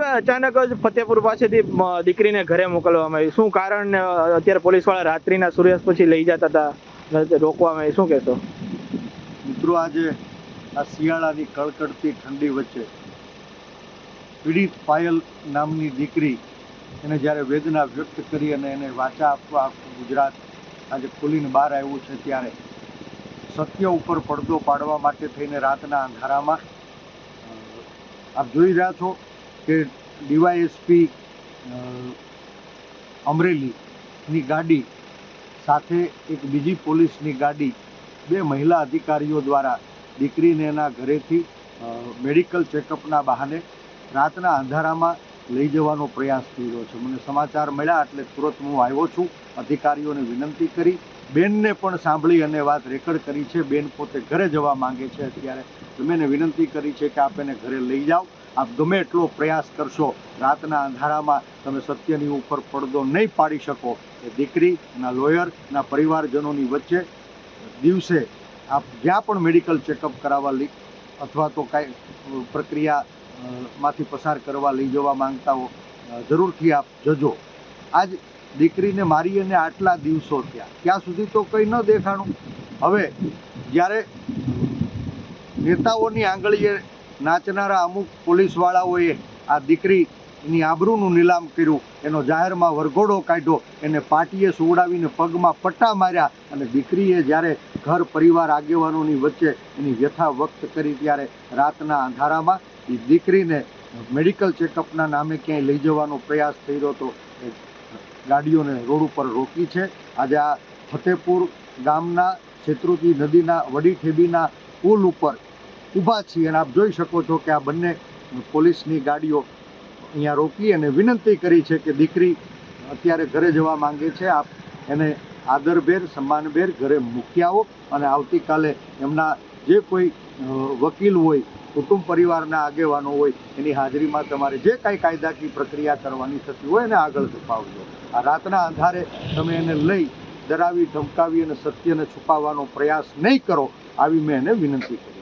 અચાનક જ ફતેપુર પાસેથી દીકરીને ઘરે મોકલવામાં આવી શું કારણ અત્યારે પોલીસવાળા રાત્રિના સૂર્યાસ્ત પછી લઈ જતા હતા? રોકવામાં આવી શું કહેશો? મિત્રો, આજે આ શિયાળાની કડકડતી ઠંડી વચ્ચે પીડિત પાયલ નામની દીકરી એને જ્યારે વેદના વ્યક્ત કરી અને એને વાચા આપવા આખું ગુજરાત આજે ખુલીને બહાર આવ્યું છે ત્યારે સત્ય ઉપર પડદો પાડવા માટે થઈને રાતના અંધારામાં આપ જોઈ રહ્યા છો કે ડીવાયએસપી અમરેલીની ગાડી સાથે એક બીજી પોલીસની ગાડી બે મહિલા અધિકારીઓ દ્વારા દીકરીને એના ઘરેથી મેડિકલ ચેકઅપના બહાને રાતના અંધારામાં લઈ જવાનો પ્રયાસ કર્યો છે. મને સમાચાર મળ્યા એટલે તુરંત હું આવ્યો છું. અધિકારીઓને વિનંતી કરી. બેનને પણ સાંભળી અને વાત રેકર્ડ કરી છે. બેન પોતે ઘરે જવા માંગે છે અત્યારે. તમે એને વિનંતી કરી છે કે આપ એને ઘરે લઈ જાઓ. આપ ગમે એટલો પ્રયાસ કરશો, રાતના અંધારામાં તમે સત્યની ઉપર પડદો નહીં પાડી શકો. એ દીકરી, એના લોયર એના પરિવારજનોની વચ્ચે દિવસે આપ જ્યાં પણ મેડિકલ ચેકઅપ કરાવવા લઈ અથવા તો કાંઈ પ્રક્રિયા માંથી પસાર કરવા લઈ જવા માંગતા હો જરૂરથી આપ જજો. આજ દીકરીને મારી અને આટલા દિવસો થયા. ત્યાં સુધી તો કંઈ ન દેખાણું. હવે જ્યારે નેતાઓની આંગળીએ નાચનારા અમુક પોલીસવાળાઓએ આ દીકરીની આબરૂનું નીલામ કર્યું. એનો જાહેરમાં વરઘોડો કાઢ્યો. એને પાટીએ સુવડાવીને પગમાં પટ્ટા માર્યા અને દીકરીએ જ્યારે ઘર પરિવાર આગેવાનોની વચ્ચે એની વ્યથા વ્યક્ત કરી ત્યારે રાતના અંધારામાં એ દીકરીને મેડિકલ ચેકઅપના નામે ક્યાંય લઈ જવાનો પ્રયાસ થઈ રહ્યો હતો ગાડીઓને રોડ ઉપર રોકી છે. આજે આ ફતેપુર ગામના શેત્રુજી નદીના વડી ઠેબીના પુલ ઉપર ઊભા છીએ અને આપ જોઈ શકો છો કે આ બંને પોલીસની ગાડીઓ અહીંયા રોકી અને વિનંતી કરી છે કે દીકરી અત્યારે ઘરે જવા માંગે છે. આપ એને આદરભેર, સન્માનભેર ઘરે મૂકી આવો અને આવતીકાલે એમના જે કોઈ વકીલ હોય, કુટુંબ પરિવારના આગેવાનો હોય, એની હાજરીમાં તમારે જે કાંઈ કાયદાકીય પ્રક્રિયા કરવાની થતી હોય એને આગળ ધપાવજો. આ રાતના આધારે તમે એને લઈ ડરાવી, ધમકાવી અને સત્યને છુપાવવાનો પ્રયાસ નહીં કરો, આવી મેં એને વિનંતી કરી.